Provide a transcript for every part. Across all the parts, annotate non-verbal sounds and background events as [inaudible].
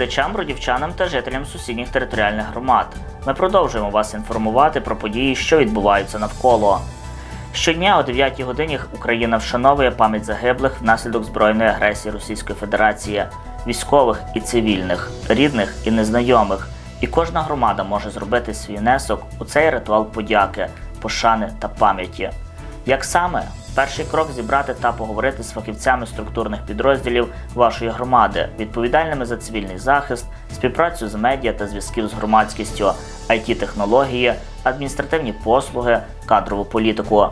Усім телеглядачам, бродівчанам та жителям сусідніх територіальних громад. Ми продовжуємо вас інформувати про події, що відбуваються навколо. Щодня о 9 годині Україна вшановує пам'ять загиблих внаслідок збройної агресії Російської Федерації, військових і цивільних, рідних і незнайомих. І кожна громада може зробити свій внесок у цей ритуал подяки, пошани та пам'яті. Як саме перший крок зібрати та поговорити з фахівцями структурних підрозділів вашої громади, відповідальними за цивільний захист, співпрацю з медіа та зв'язків з громадськістю, it технології, адміністративні послуги, кадрову політику.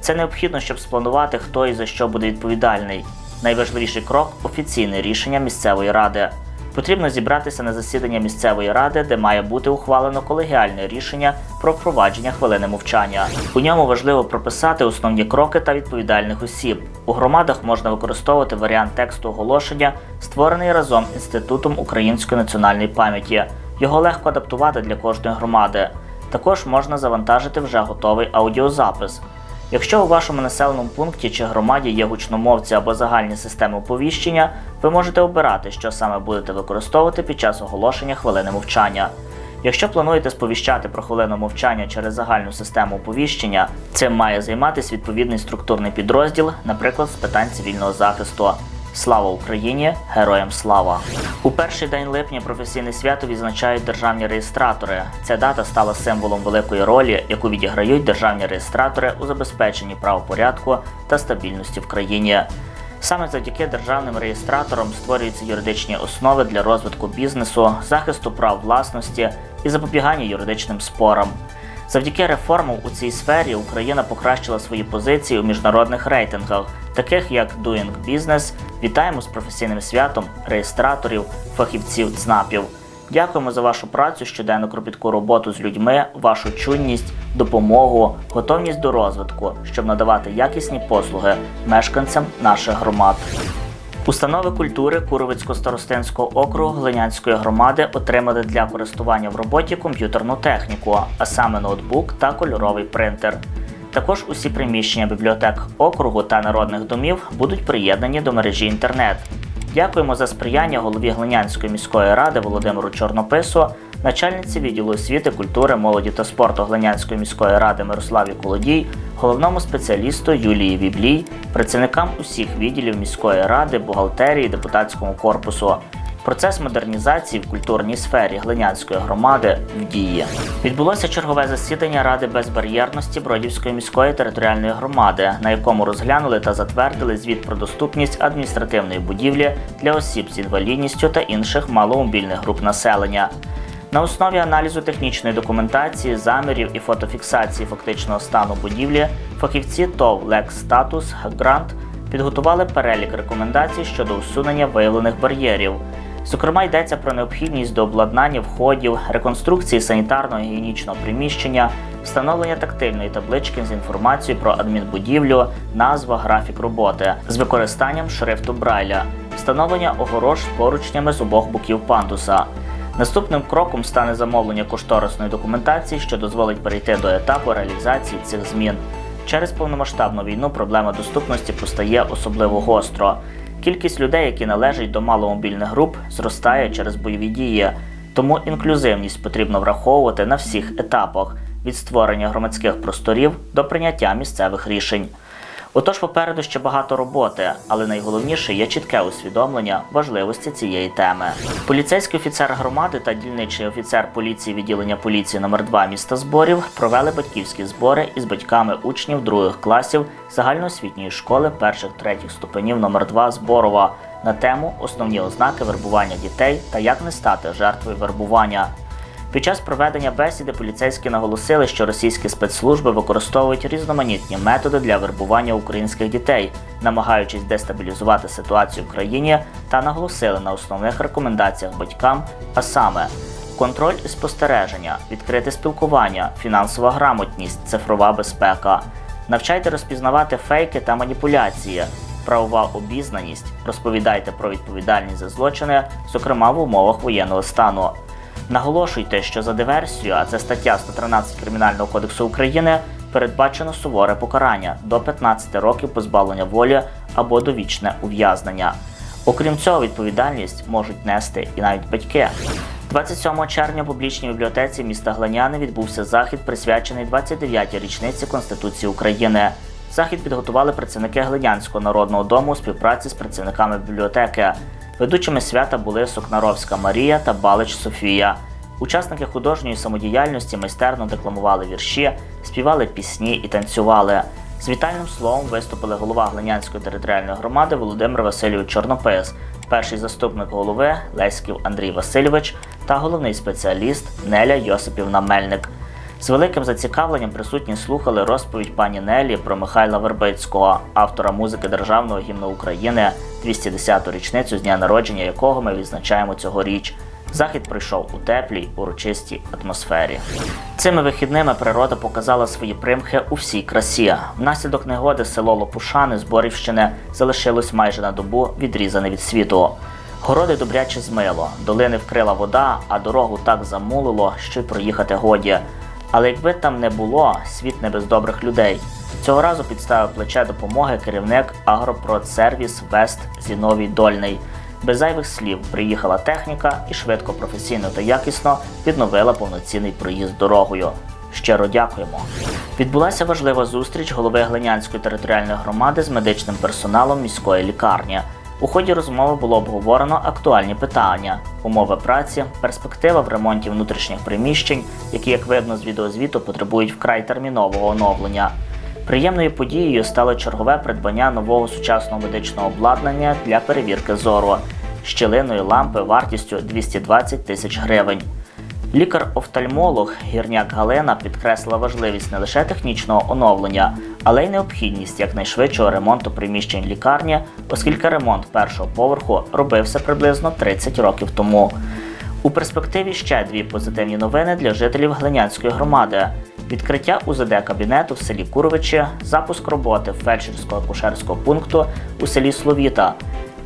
Це необхідно, щоб спланувати, хто і за що буде відповідальний. Найважливіший крок офіційне рішення місцевої ради. Потрібно зібратися на засідання місцевої ради, де має бути ухвалено колегіальне рішення про впровадження хвилини мовчання. У ньому важливо прописати основні кроки та відповідальних осіб. У громадах можна використовувати варіант тексту оголошення, створений разом інститутом української національної пам'яті. Його легко адаптувати для кожної громади. Також можна завантажити вже готовий аудіозапис. Якщо у вашому населеному пункті чи громаді є гучномовці або загальні системи оповіщення, ви можете обирати, що саме будете використовувати під час оголошення хвилини мовчання. Якщо плануєте сповіщати про хвилину мовчання через загальну систему оповіщення, цим має займатися відповідний структурний підрозділ, наприклад, з питань цивільного захисту. Слава Україні! Героям слава! У перший день липня професійне свято відзначають державні реєстратори. Ця дата стала символом великої ролі, яку відіграють державні реєстратори у забезпеченні правопорядку та стабільності в країні. Саме завдяки державним реєстраторам створюються юридичні основи для розвитку бізнесу, захисту прав власності і запобігання юридичним спорам. Завдяки реформам у цій сфері Україна покращила свої позиції у міжнародних рейтингах, таких як Doing Business. Вітаємо з професійним святом реєстраторів, фахівців ЦНАПів. Дякуємо за вашу працю, щоденну кропітку роботу з людьми, вашу чуйність, допомогу, готовність до розвитку, щоб надавати якісні послуги мешканцям наших громад. Установи культури Куровицько-Старостинського округу Глинянської громади отримали для користування в роботі комп'ютерну техніку, а саме ноутбук та кольоровий принтер. Також усі приміщення бібліотек округу та народних домів будуть приєднані до мережі інтернет. Дякуємо за сприяння голові Глинянської міської ради Володимиру Чорнопису, начальниці відділу освіти, культури, молоді та спорту Глинянської міської ради Мирославі Колодій, головному спеціалісту Юлії Віблій, працівникам усіх відділів міської ради, бухгалтерії, депутатському корпусу. Процес модернізації в культурній сфері Глинянської громади в дії. Відбулося чергове засідання Ради безбар'єрності Бродівської міської територіальної громади, на якому розглянули та затвердили звіт про доступність адміністративної будівлі для осіб з інвалідністю та інших маломобільних груп населення. На основі аналізу технічної документації, замірів і фотофіксації фактичного стану будівлі фахівці ТОВ Lex Status Grant підготували перелік рекомендацій щодо усунення виявлених бар'єрів. Зокрема, йдеться про необхідність до обладнання входів, реконструкції санітарно-гігієнічного приміщення, встановлення тактильної таблички з інформацією про адмінбудівлю, назва, графік роботи з використанням шрифту Брайля, встановлення огорож з поручнями з обох боків пандуса. Наступним кроком стане замовлення кошторисної документації, що дозволить перейти до етапу реалізації цих змін. Через повномасштабну війну проблема доступності постає особливо гостро. Кількість людей, які належать до маломобільних груп, зростає через бойові дії, тому інклюзивність потрібно враховувати на всіх етапах від створення громадських просторів до прийняття місцевих рішень. Отож, попереду ще багато роботи, але найголовніше є чітке усвідомлення важливості цієї теми. Поліцейський офіцер громади та дільничий офіцер поліції відділення поліції номер 2 міста зборів провели батьківські збори із батьками учнів других класів загальноосвітньої школи перших третіх ступенів номер 2 Зборова на тему Основні ознаки вербування дітей та як не стати жертвою вербування. Під час проведення бесіди поліцейські наголосили, що російські спецслужби використовують різноманітні методи для вербування українських дітей, намагаючись дестабілізувати ситуацію в країні, та наголосили на основних рекомендаціях батькам, а саме контроль і спостереження, відкрите спілкування, фінансова грамотність, цифрова безпека. Навчайте розпізнавати фейки та маніпуляції, правова обізнаність, розповідайте про відповідальність за злочини, зокрема в умовах воєнного стану. Наголошуйте, що за диверсію, а це стаття 113 Кримінального кодексу України, передбачено суворе покарання до 15 років позбавлення волі або довічне ув'язнення. Окрім цього, відповідальність можуть нести і навіть батьки. 27 червня в публічній бібліотеці міста Гланяни відбувся захід, присвячений 29-й річниці Конституції України. Захід підготували працівники Глинянського народного дому у співпраці з працівниками бібліотеки. Ведучими свята були Сокнаровська Марія та Балич Софія. Учасники художньої самодіяльності майстерно декламували вірші, співали пісні і танцювали. З вітальним словом виступили голова Глинянської територіальної громади Володимир Васильович Чорнопис, перший заступник голови Леськів Андрій Васильович та головний спеціаліст Неля Йосипівна Мельник. З великим зацікавленням присутні слухали розповідь пані Нелі про Михайла Вербицького, автора музики Державного гімну України, 210-ту річницю з дня народження якого ми відзначаємо цьогоріч. Захід пройшов у теплій, урочистій атмосфері. Цими вихідними природа показала свої примхи у всій красі. Внаслідок негоди село Лопушани з Борівщини залишилось майже на добу відрізане від світу. Городи добряче змило, долини вкрила вода, а дорогу так замулило, що й проїхати годі. Але якби там не було, світ не без добрих людей. Цього разу підставив плече допомоги керівник Агропродсервіс Вест Зіновій Дольний. Без зайвих слів приїхала техніка і швидко, професійно та якісно відновила повноцінний проїзд дорогою. Щиро дякуємо. Відбулася важлива зустріч голови Глинянської територіальної громади з медичним персоналом міської лікарні. У ході розмови було обговорено актуальні питання: умови праці, перспектива в ремонті внутрішніх приміщень, які, як видно з відеозвіту, потребують вкрай термінового оновлення. Приємною подією стало чергове придбання нового сучасного медичного обладнання для перевірки зору щілиною лампи вартістю 220 тисяч гривень. Лікар-офтальмолог гірняк Галина підкреслила важливість не лише технічного оновлення, але й необхідність якнайшвидшого ремонту приміщень лікарні, оскільки ремонт першого поверху робився приблизно 30 років тому. У перспективі ще дві позитивні новини для жителів Глинянської громади: відкриття УЗД кабінету в селі Куровичі, запуск роботи фельдшерського акушерського пункту у селі Словіта.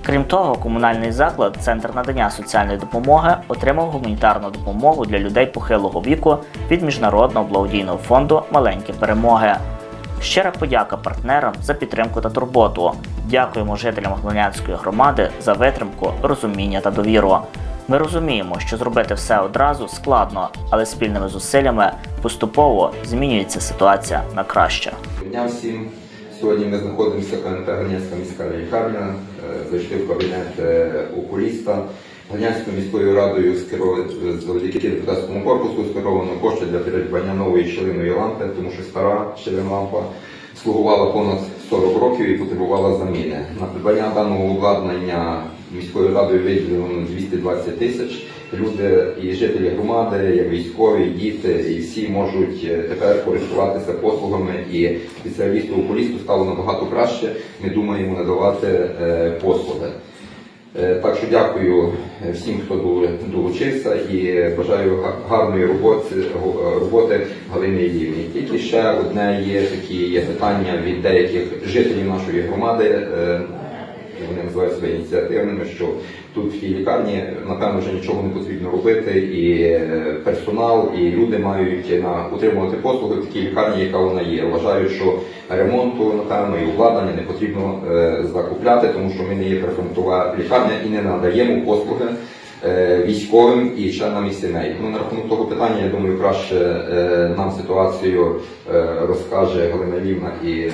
Крім того, комунальний заклад, центр надання соціальної допомоги, отримав гуманітарну допомогу для людей похилого віку від міжнародного благодійного фонду Маленькі перемоги. Щира подяка партнерам за підтримку та турботу. Дякуємо жителям Глинянської громади за витримку, розуміння та довіру. Ми розуміємо, що зробити все одразу складно, але спільними зусиллями поступово змінюється ситуація на краще. Дня всім. Сьогодні ми знаходимося в Ганянська міська лікарня. Е, Зайшли в кабінет е, окуліста. Ганянською міською радою завдяки корпусу скеровано кошти для придбання нової щелиної лампи, тому що стара щелина лампа слугувала понад 40 років і потребувала заміни. На придбання даного обладнання міською радою виділено 220 тисяч. Люди і жителі громади, як військові, діти, і всі можуть е, тепер користуватися послугами. І спеціалісту окулісту стало набагато краще. Ми думаємо надавати е, послуги. Е, Так що дякую всім, хто долучився, і бажаю гарної роботи, роботи Галини Ілівні. Тільки ще одне є такі є питання від деяких жителів нашої громади. Вони називають себе ініціативними, що тут в тій лікарні напевно вже нічого не потрібно робити, і е, персонал, і люди мають на утримувати послуги в такій лікарні, яка вона є. Вважають, що ремонту напевно і обладнання не потрібно е, закупляти, тому що ми не є прифронтова лікарня і не надаємо послуги е, військовим і членам їх сімей. Ну, на рахунок того питання, я думаю, краще нам ситуацію розкаже Галина Лівна і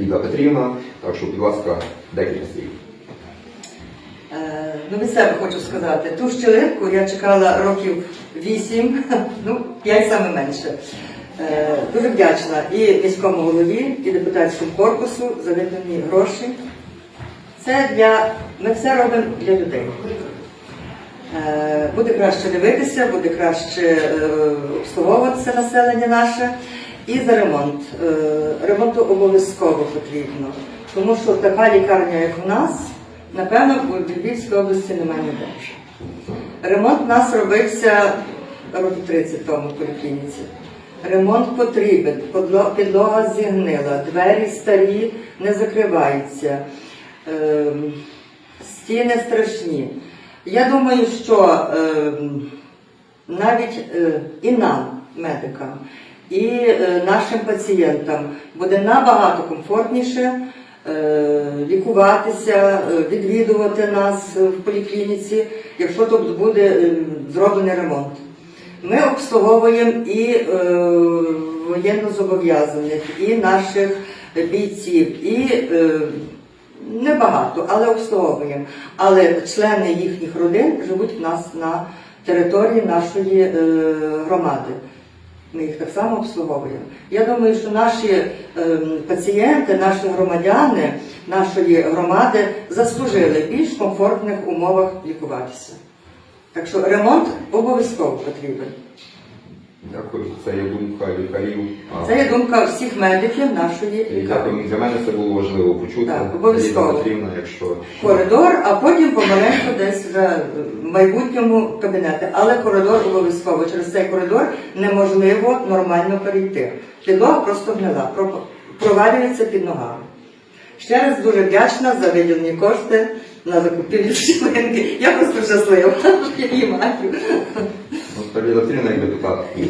Ліда Петрівна. Так що, будь ласка, декілька слів. Е, Ну, від себе хочу сказати, ту щелинку я чекала років 8, [laughs] ну, 5 саме менше. Е, Дуже вдячна і міському голові, і депутатському корпусу за видані гроші. Це для ми все робимо для людей. Е, Буде краще дивитися, буде краще е, обслуговуватися населення наше. І за ремонт. Е, Ремонту обов'язково потрібно, тому що така лікарня, як у нас, напевно, в Львівській області немає ніде. Ремонт у нас робився років 30 тому в поліклініці. Ремонт потрібен, підлога зігнила, двері старі не закриваються, ем, стіни страшні. Я думаю, що ем, навіть е, і нам, медикам, і е, нашим пацієнтам буде набагато комфортніше е, лікуватися, е, відвідувати нас в поліклініці, якщо тут буде зроблений ремонт. Ми обслуговуємо і воєннозобов'язаних, і наших бійців, і небагато, але обслуговуємо. Але члени їхніх родин живуть в нас на території нашої громади. Ми їх так само обслуговуємо. Я думаю, що наші ем, пацієнти, наші громадяни нашої громади заслужили більш комфортних умовах лікуватися. Так що ремонт обов'язково потрібен. Дякую, це є думка лікарів. А, Це є думка всіх медиків нашої і лікарні. Дякую. Для мене це було важливо почути. Так, обов'язково. Петрівна, якщо Коридор, а потім помаленьку десь вже в майбутньому кабінети. Але коридор обов'язково. Через цей коридор неможливо нормально перейти. Підлога просто гнила, про- провалюється під ногами. Ще раз дуже вдячна за виділені кошти на закупівлю щілинки. Я просто щаслива, що [laughs] я її маю. ну.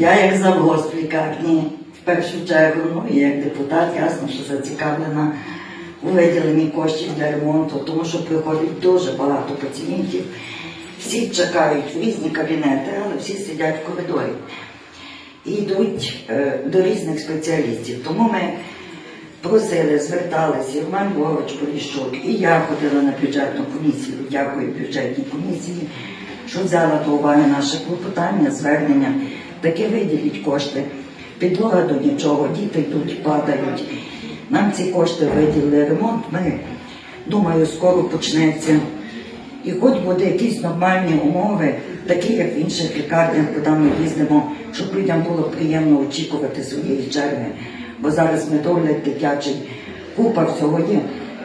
Я як завгосп лікарні в першу чергу, ну і як депутат, ясно, що зацікавлена у виділенні коштів для ремонту, тому що приходить дуже багато пацієнтів. Всі чекають в різні кабінети, але всі сидять в коридорі і йдуть е, до різних спеціалістів. Тому ми просили, зверталися, і Роман Львович Поліщук, і я ходила на бюджетну комісію, дякую бюджетній комісії, що взяла до уваги наше клопотання, звернення, таке виділіть кошти. Підлога до нічого, діти йдуть, падають. Нам ці кошти виділили ремонт. Ми думаю, скоро почнеться. І хоч буде якісь нормальні умови, такі як в інших лікарнях, куди ми їздимо, щоб людям було приємно очікувати своєї черги. Бо зараз медогляд дитячий, купа всього є.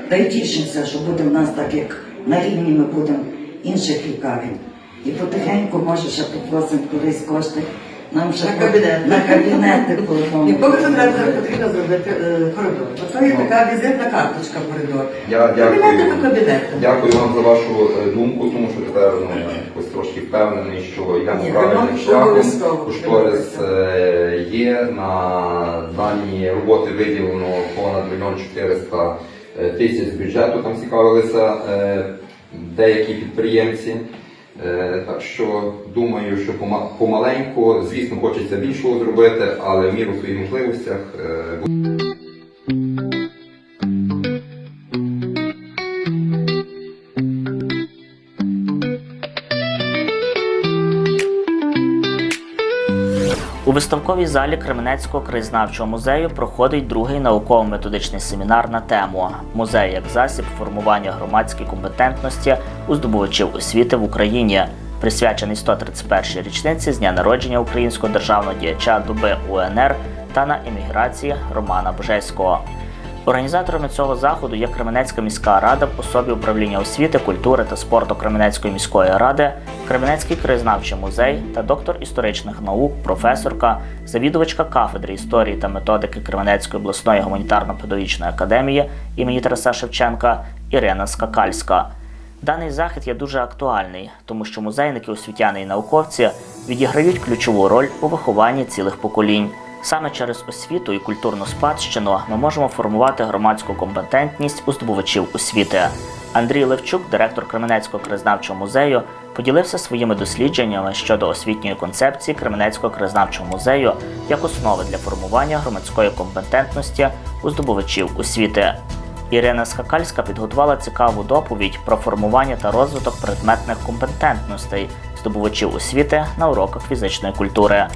Та й тішимося, що буде в нас так, як на рівні ми будемо інших лікарень. І потихеньку, може, ще попросимо колись кошти. Нам ще На кабінет. на кабінети. І поки що треба потрібно зробити е, коридор. Ото є така візитна карточка коридор. Я Кабінети дякую. до кабінету. Дякую вам за вашу е, думку, тому що тепер ну, я якось трошки впевнений, що йдемо Ні, правильним ремонт шляхом. обов'язково. Кошторис е, є на дані роботи виділено понад мільйон 400 е, тисяч з бюджету. Там цікавилися е, деякі підприємці. Е, Так що думаю, що пома- помаленьку, звісно, хочеться більшого зробити, але в міру своїх можливостях виставковій залі Кременецького краєзнавчого музею проходить другий науково-методичний семінар на тему Музей як засіб формування громадської компетентності у здобувачів освіти в Україні, присвячений 131-й річниці з дня народження українського державного діяча доби УНР та на еміграції Романа Бжеського. Організаторами цього заходу є Кременецька міська рада в особі управління освіти, культури та спорту Кременецької міської ради, Кременецький краєзнавчий музей та доктор історичних наук, професорка, завідувачка кафедри історії та методики Кременецької обласної гуманітарно-педагогічної академії імені Тараса Шевченка Ірина Скакальська. Даний захід є дуже актуальний, тому що музейники, освітяни і науковці відіграють ключову роль у вихованні цілих поколінь. Саме через освіту і культурну спадщину ми можемо формувати громадську компетентність у здобувачів освіти. Андрій Левчук, директор Кременецького краєзнавчого музею, поділився своїми дослідженнями щодо освітньої концепції Кременецького краєзнавчого музею як основи для формування громадської компетентності у здобувачів освіти. Ірина Скакальська підготувала цікаву доповідь про формування та розвиток предметних компетентностей здобувачів освіти на уроках фізичної культури.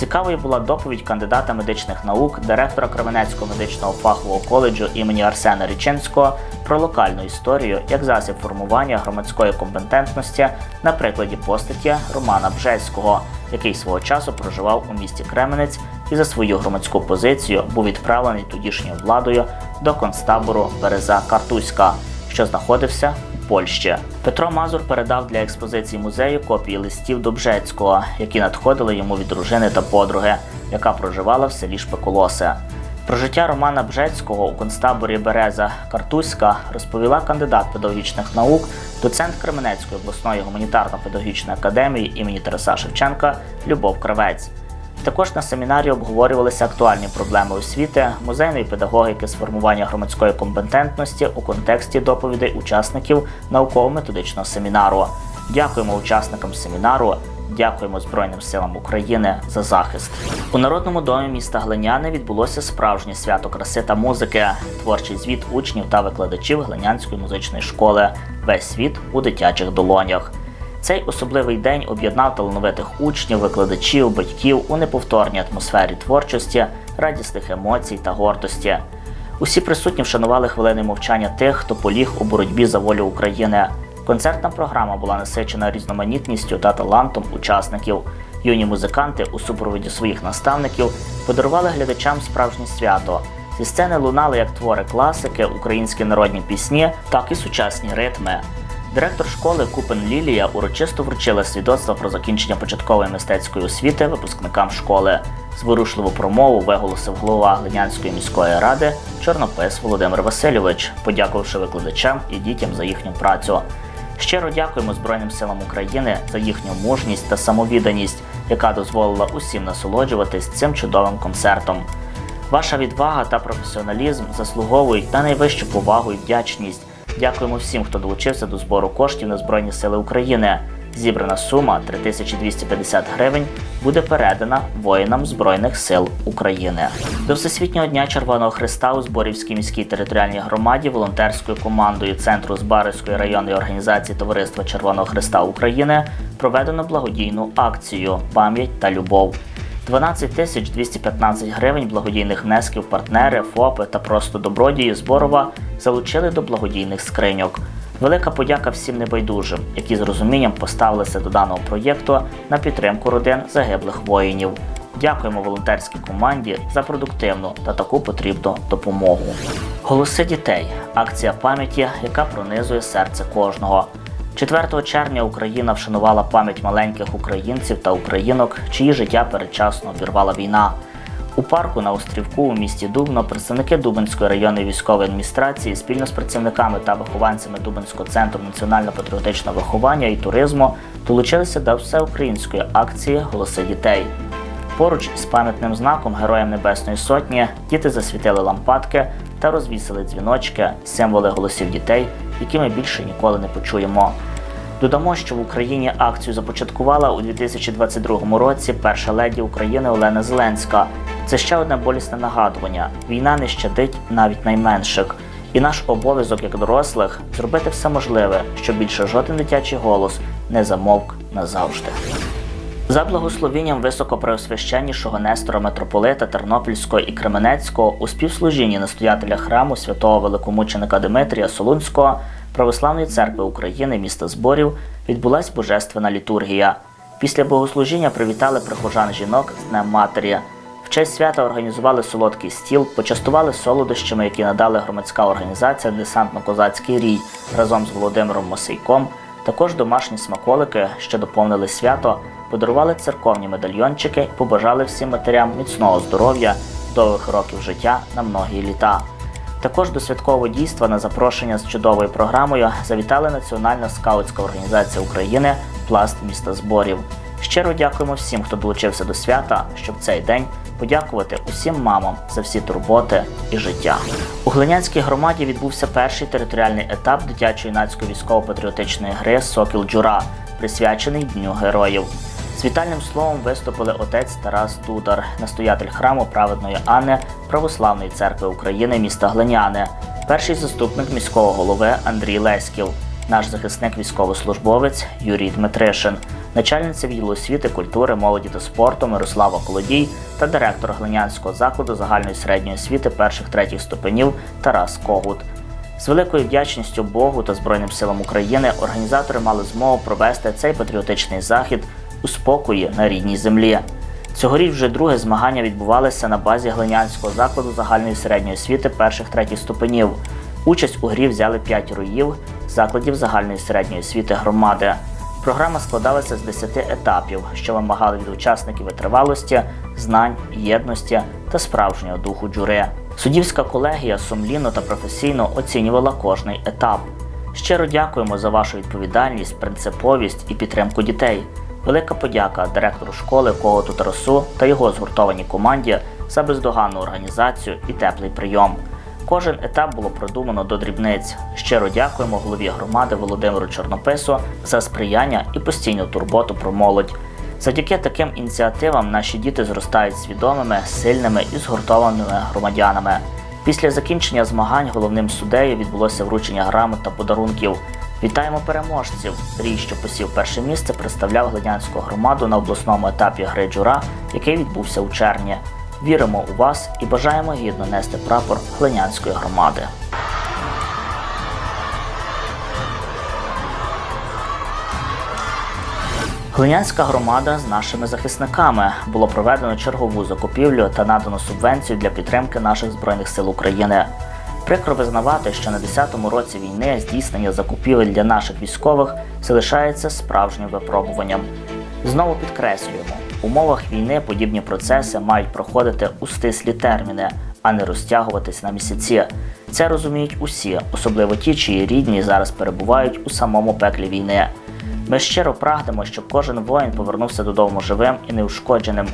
Цікавою була доповідь кандидата медичних наук, директора Кременецького медичного фахового коледжу імені Арсена Річинського про локальну історію як засіб формування громадської компетентності на прикладі постаті Романа Бжеського, який свого часу проживав у місті Кременець і за свою громадську позицію був відправлений тодішньою владою до концтабору Береза Картузька, що знаходився Польщі. Петро Мазур передав для експозиції музею копії листів Добжецького, які надходили йому від дружини та подруги, яка проживала в селі Шпеколосе. Про життя Романа Бжецького у концтаборі Береза Картузька розповіла кандидат педагогічних наук, доцент Кременецької обласної гуманітарно-педагогічної академії імені Тараса Шевченка Любов Кравець. Також на семінарі обговорювалися актуальні проблеми освіти, музейної педагогіки з формування громадської компетентності у контексті доповідей учасників науково-методичного семінару. Дякуємо учасникам семінару. Дякуємо Збройним силам України за захист. У народному домі міста Глиняни відбулося справжнє свято краси та музики, творчий звіт учнів та викладачів Глинянської музичної школи. Весь світ у дитячих долонях. Цей особливий день об'єднав талановитих учнів, викладачів, батьків у неповторній атмосфері творчості, радісних емоцій та гордості. Усі присутні вшанували хвилини мовчання тих, хто поліг у боротьбі за волю України. Концертна програма була насичена різноманітністю та талантом учасників. Юні музиканти у супроводі своїх наставників подарували глядачам справжнє свято. Зі сцени лунали як твори класики, українські народні пісні, так і сучасні ритми. Директор школи Купен Лілія урочисто вручила свідоцтво про закінчення початкової мистецької освіти випускникам школи. Зворушливу промову виголосив голова Глинянської міської ради Чорнопис Володимир Васильович, подякувавши викладачам і дітям за їхню працю. Щиро дякуємо Збройним силам України за їхню мужність та самовідданість, яка дозволила усім насолоджуватись цим чудовим концертом. Ваша відвага та професіоналізм заслуговують на найвищу повагу і вдячність. Дякуємо всім, хто долучився до збору коштів на Збройні Сили України. Зібрана сума 3250 гривень буде передана воїнам Збройних сил України. До Всесвітнього дня Червоного Христа у Зборівській міській територіальній громаді волонтерською командою Центру Збаривської районної організації Товариства Червоного Христа України проведено благодійну акцію Пам'ять та любов. 12 тисяч 215 гривень благодійних внесків партнери, ФОПи та просто добродії Зборова залучили до благодійних скриньок. Велика подяка всім небайдужим, які з розумінням поставилися до даного проєкту на підтримку родин загиблих воїнів. Дякуємо волонтерській команді за продуктивну та таку потрібну допомогу. Голоси дітей акція пам'яті, яка пронизує серце кожного. 4 червня Україна вшанувала пам'ять маленьких українців та українок, чиї життя передчасно обірвала війна. У парку на острівку у місті Дубно представники Дубинської районної військової адміністрації спільно з працівниками та вихованцями Дубинського центру національно-патріотичного виховання і туризму долучилися до всеукраїнської акції Голоси дітей. Поруч із пам'ятним знаком Героям Небесної Сотні діти засвітили лампадки та розвісили дзвіночки, символи голосів дітей, які ми більше ніколи не почуємо. Додамо, що в Україні акцію започаткувала у 2022 році перша леді України Олена Зеленська. Це ще одне болісне нагадування: війна не щадить навіть найменших. І наш обов'язок як дорослих зробити все можливе, щоб більше жоден дитячий голос не замовк назавжди. За благословенням високопреосвященнішого Нестора митрополита Тернопільського і Кременецького у співслужінні настоятеля храму святого великомученика Димитрія Солунського Православної церкви України міста Зборів відбулась божественна літургія. Після богослужіння привітали прихожан жінок з Днем Матері. В честь свята організували солодкий стіл, почастували солодощами, які надали громадська організація Десантно-Козацький рій разом з Володимиром Мосейком. Також домашні смаколики, що доповнили свято, подарували церковні медальйончики побажали всім матерям міцного здоров'я, довгих років життя на многі літа. Також до святкового дійства на запрошення з чудовою програмою завітала Національна скаутська організація України Пласт міста зборів. Щиро дякуємо всім, хто долучився до свята, щоб цей день подякувати усім мамам за всі турботи і життя. У Глинянській громаді відбувся перший територіальний етап дитячої юнацької військово-патріотичної гри Сокіл Джура, присвячений Дню Героїв. З вітальним словом виступили отець Тарас Дудар, настоятель храму праведної Анни Православної церкви України міста Глиняни, перший заступник міського голови Андрій Леськів, наш захисник військовослужбовець Юрій Дмитришин, начальниця відділу освіти, культури, молоді та спорту Мирослава Колодій та директор Глинянського закладу загальної середньої освіти перших третіх ступенів Тарас Когут. З великою вдячністю Богу та Збройним силам України організатори мали змогу провести цей патріотичний захід у спокої на рідній землі. Цьогоріч вже друге змагання відбувалися на базі Глинянського закладу загальної середньої освіти перших третіх ступенів. Участь у грі взяли п'ять роїв закладів загальної середньої освіти громади. Програма складалася з 10 етапів, що вимагали від учасників витривалості, знань, єдності та справжнього духу джури. Суддівська колегія сумлінно та професійно оцінювала кожний етап. Щиро дякуємо за вашу відповідальність, принциповість і підтримку дітей. Велика подяка директору школи Коготу Тарасу та його згуртованій команді за бездоганну організацію і теплий прийом. Кожен етап було продумано до дрібниць. Щиро дякуємо голові громади Володимиру Чорнопису за сприяння і постійну турботу про молодь. Завдяки таким ініціативам наші діти зростають свідомими, сильними і згуртованими громадянами. Після закінчення змагань головним суддею відбулося вручення грамот та подарунків. Вітаємо переможців! Рій, що посів перше місце, представляв Глинянську громаду на обласному етапі гри джура, який відбувся у червні. Віримо у вас і бажаємо гідно нести прапор Глинянської громади. Глинянська громада з нашими захисниками було проведено чергову закупівлю та надано субвенцію для підтримки наших збройних сил України. Прикро визнавати, що на 10-му році війни здійснення закупівель для наших військових залишається справжнім випробуванням. Знову підкреслюємо, в умовах війни подібні процеси мають проходити у стислі терміни, а не розтягуватись на місяці. Це розуміють усі, особливо ті, чиї рідні зараз перебувають у самому пеклі війни. Ми щиро прагнемо, щоб кожен воїн повернувся додому живим і неушкодженим.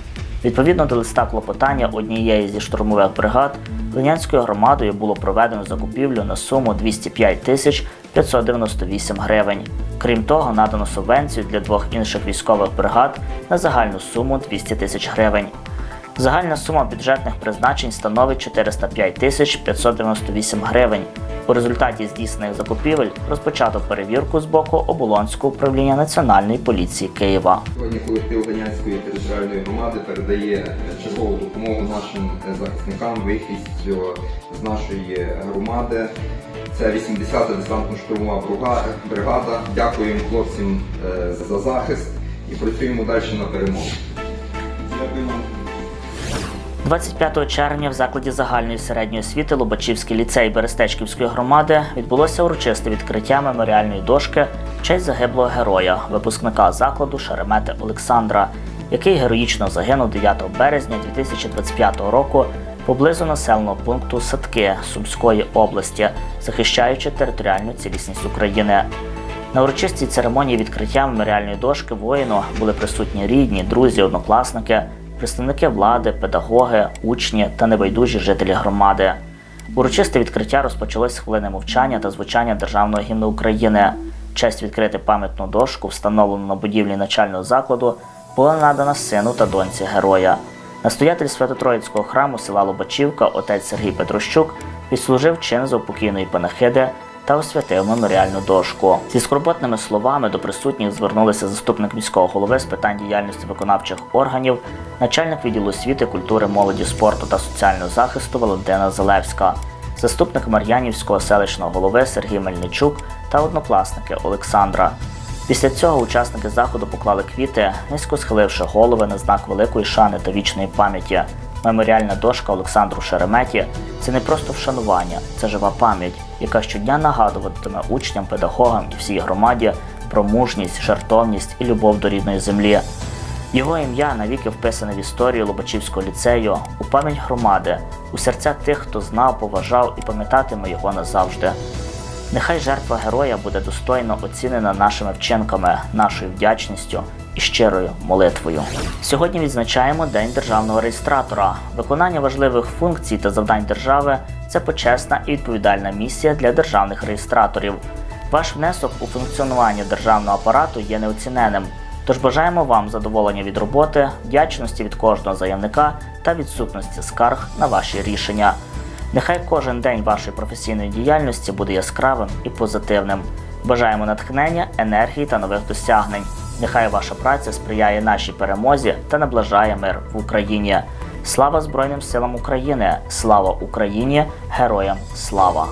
Відповідно до листа клопотання однієї зі штурмових бригад, Глинянською громадою було проведено закупівлю на суму 205 тисяч 598 гривень. Крім того, надано субвенцію для двох інших військових бригад на загальну суму 200 тисяч гривень. Загальна сума бюджетних призначень становить 405 тисяч 598 гривень. У результаті здійснених закупівель розпочато перевірку з боку Оболонського управління Національної поліції Києва. Сьогодні колектив Ганянської територіальної громади передає чергову допомогу нашим захисникам вихідцю з нашої громади. Це 80-та десантно-штурмова бригада. Дякуємо хлопцям е, за захист і працюємо далі на перемогу. Дякуємо. 25 червня в закладі загальної середньої освіти Лобачівський ліцей Берестечківської громади відбулося урочисте відкриття меморіальної дошки в честь загиблого героя, випускника закладу Шеремети Олександра, який героїчно загинув 9 березня 2025 року поблизу населеного пункту Садки Сумської області, захищаючи територіальну цілісність України. На урочистій церемонії відкриття меморіальної дошки воїну були присутні рідні, друзі, однокласники, представники влади, педагоги, учні та небайдужі жителі громади. Урочисте відкриття розпочалось з хвилини мовчання та звучання державного гімну України. Честь відкрити пам'ятну дошку, встановлену на будівлі начального закладу, була надана сину та доньці героя. Настоятель Свято-Троїцького храму села Лобачівка, отець Сергій Петрощук, відслужив чин за упокійної панахиди та освятив меморіальну дошку. Зі скорботними словами до присутніх звернулися заступник міського голови з питань діяльності виконавчих органів, начальник відділу освіти, культури, молоді, спорту та соціального захисту Валентина Залевська, заступник Мар'янівського селищного голови Сергій Мельничук та однокласники Олександра. Після цього учасники заходу поклали квіти, низько схиливши голови на знак великої шани та вічної пам'яті. Меморіальна дошка Олександру Шереметі це не просто вшанування, це жива пам'ять, яка щодня нагадуватиме учням, педагогам і всій громаді про мужність, жартовність і любов до рідної землі. Його ім'я навіки вписане в історію Лобачівського ліцею, у пам'ять громади, у серця тих, хто знав, поважав і пам'ятатиме його назавжди. Нехай жертва героя буде достойно оцінена нашими вчинками, нашою вдячністю і щирою молитвою. Сьогодні відзначаємо День державного реєстратора. Виконання важливих функцій та завдань держави це почесна і відповідальна місія для державних реєстраторів. Ваш внесок у функціонування державного апарату є неоціненим. Тож бажаємо вам задоволення від роботи, вдячності від кожного заявника та відсутності скарг на ваші рішення. Нехай кожен день вашої професійної діяльності буде яскравим і позитивним. Бажаємо натхнення, енергії та нових досягнень. Нехай ваша праця сприяє нашій перемозі та наближає мир в Україні. Слава Збройним силам України! Слава Україні! Героям слава!